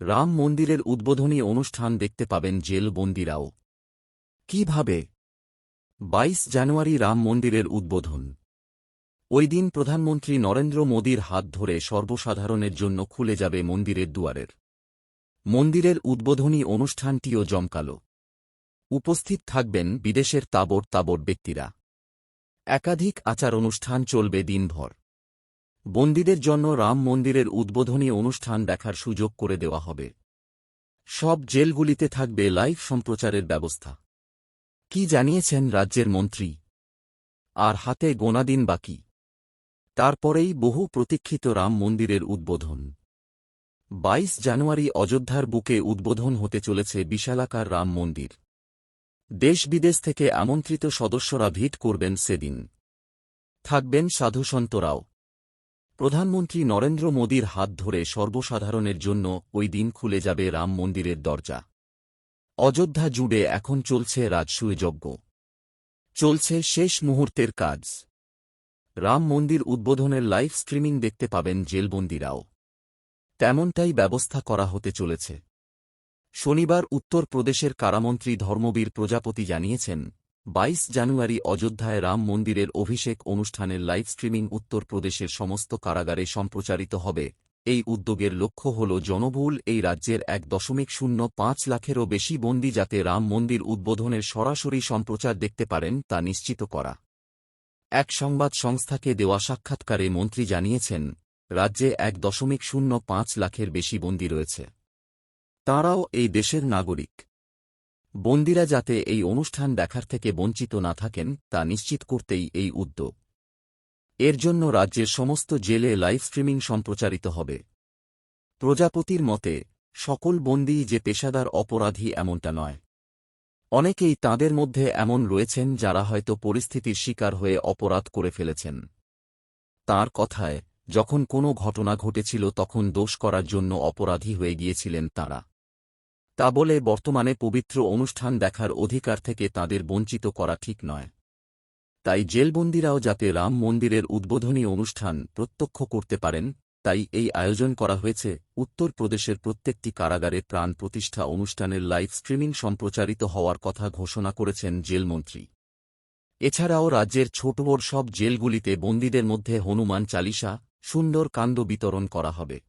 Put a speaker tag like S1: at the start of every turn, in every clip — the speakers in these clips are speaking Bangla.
S1: রাম মন্দিরের উদ্বোধনী অনুষ্ঠান দেখতে পাবেন জেল বন্দিরাও কীভাবে? বাইশ জানুয়ারি রাম মন্দিরের উদ্বোধন। ওই দিন প্রধানমন্ত্রী নরেন্দ্র মোদীর হাত ধরে সর্বসাধারণের জন্য খুলে যাবে মন্দিরের দুয়ারের। মন্দিরের উদ্বোধনী অনুষ্ঠানটিও জমকালো। উপস্থিত থাকবেন বিদেশের তাবর তাবর ব্যক্তিরা। একাধিক আচার অনুষ্ঠান চলবে দিনভর। বন্দীদের জন্য রাম মন্দিরের উদ্বোধনী অনুষ্ঠান দেখার সুযোগ করে দেওয়া হবে। সব জেলগুলিতে থাকবে লাইভ সম্প্রচারের ব্যবস্থা। কি জানিয়েছেন রাজ্যের মন্ত্রী? আর হাতে গোনাদিন বাকি। তারপরেই বহু প্রতীক্ষিত রাম মন্দিরের উদ্বোধন। বাইশ জানুয়ারি অযোধ্যার বুকে উদ্বোধন হতে চলেছে বিশালাকার রাম মন্দির। দেশ বিদেশ থেকে আমন্ত্রিত সদস্যরা ভিট করবেন সেদিন। থাকবেন সাধুসন্তরাও। প্রধানমন্ত্রী নরেন্দ্র মোদীর হাত ধরে সর্বসাধারণের জন্য ওই দিন খুলে যাবে রাম মন্দিরের দরজা। অযোধ্যা জুড়ে এখন চলছে রাজসূয় যজ্ঞ। চলছে শেষ মুহূর্তের কাজ। রাম মন্দির উদ্বোধনের লাইভ স্ট্রিমিং দেখতে পাবেন জেলবন্দিরাও। তেমনটাই ব্যবস্থা করা হতে চলেছে। শনিবার উত্তর প্রদেশের কারামন্ত্রী ধর্মবীর প্রজাপতি জানিয়েছেন বাইশ জানুয়ারি অযোধ্যায় রাম মন্দিরের অভিষেক অনুষ্ঠানের লাইভ স্ট্রিমিং উত্তরপ্রদেশের সমস্ত কারাগারে সম্প্রচারিত হবে। এই উদ্যোগের লক্ষ্য হল জনবহুল এই রাজ্যের এক দশমিক শূন্য পাঁচ লাখেরও বেশি বন্দী যাতে রাম মন্দির উদ্বোধনের সরাসরি সম্প্রচার দেখতে পারেন তা নিশ্চিত করা। এক সংবাদ সংস্থাকে দেওয়া সাক্ষাৎকারে মন্ত্রী জানিয়েছেন, রাজ্যে এক দশমিক শূন্য পাঁচ লাখের বেশি বন্দী রয়েছে। তাঁরাও এই দেশের নাগরিক। বন্দীরা যাতে এই অনুষ্ঠান দেখার থেকে বঞ্চিত না থাকেন, তা নিশ্চিত করতেই এই উদ্যোগ। এর জন্য রাজ্যের সমস্ত জেলে লাইভ স্ট্রিমিং সম্প্রচারিত হবে। প্রজাপতির মতে, সকল বন্দী যে পেশাদার অপরাধী এমনটা নয়। অনেকেই তাদের মধ্যে এমন রয়েছেন যারা হয়তো পরিস্থিতির শিকার হয়ে অপরাধ করে ফেলেছেন। তার কথায়, যখন কোনো ঘটনা ঘটেছিল তখন দোষ করার জন্য অপরাধী হয়ে গিয়েছিলেন তাঁরা। তা বলে বর্তমানে পবিত্র অনুষ্ঠান দেখার অধিকার থেকে তাদের বঞ্চিত করা ঠিক নয়। তাই জেলবন্দিরাও যাতে রাম মন্দিরের উদ্বোধনী অনুষ্ঠান প্রত্যক্ষ করতে পারেন, তাই এই আয়োজন করা হয়েছে উত্তর প্রদেশের প্রত্যেকটি কারাগারে প্রাণ প্রতিষ্ঠা অনুষ্ঠানের লাইভ স্ট্রিমিং সম্প্রচারিত হওয়ার কথা ঘোষণা করেছেন জেলমন্ত্রী। এছাড়াও রাজ্যের ছোট বড় সব জেলগুলিতে বন্দীদের মধ্যে হনুমান চালিসা সুন্দর কাণ্ড বিতরণ করা হবে।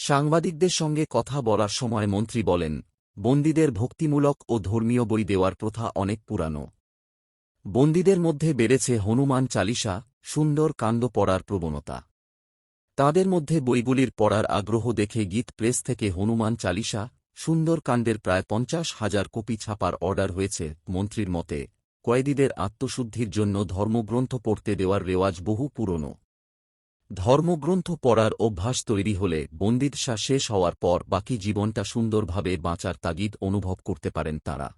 S1: সাংবাদিকদের সঙ্গে কথা বলার সময় মন্ত্রী বলেন, বন্দীদের ভক্তিমূলক ও ধর্মীয় বই দেওয়ার প্রথা অনেক পুরানো। বন্দীদের মধ্যে বেড়েছে হনুমান চালিসা, সুন্দর কাণ্ড পড়ার প্রবণতা। তাদের মধ্যে বইগুলির পড়ার আগ্রহ দেখে গীত প্রেস থেকে হনুমান চালিসা, সুন্দর কাণ্ডের প্রায় পঞ্চাশ হাজার কপি ছাপার অর্ডার হয়েছে মন্ত্রীর মতে। কয়েদিদের আত্মশুদ্ধির জন্য ধর্মগ্রন্থ পড়তে দেওয়ার রেওয়াজ বহু পুরনো। ধর্মগ্রন্থ পড়ার অভ্যাস তৈরি হলে বন্দিদশা শেষ হওয়ার পর বাকি জীবনটা সুন্দরভাবে বাঁচার তাগিদ অনুভব করতে পারেন তাঁরা।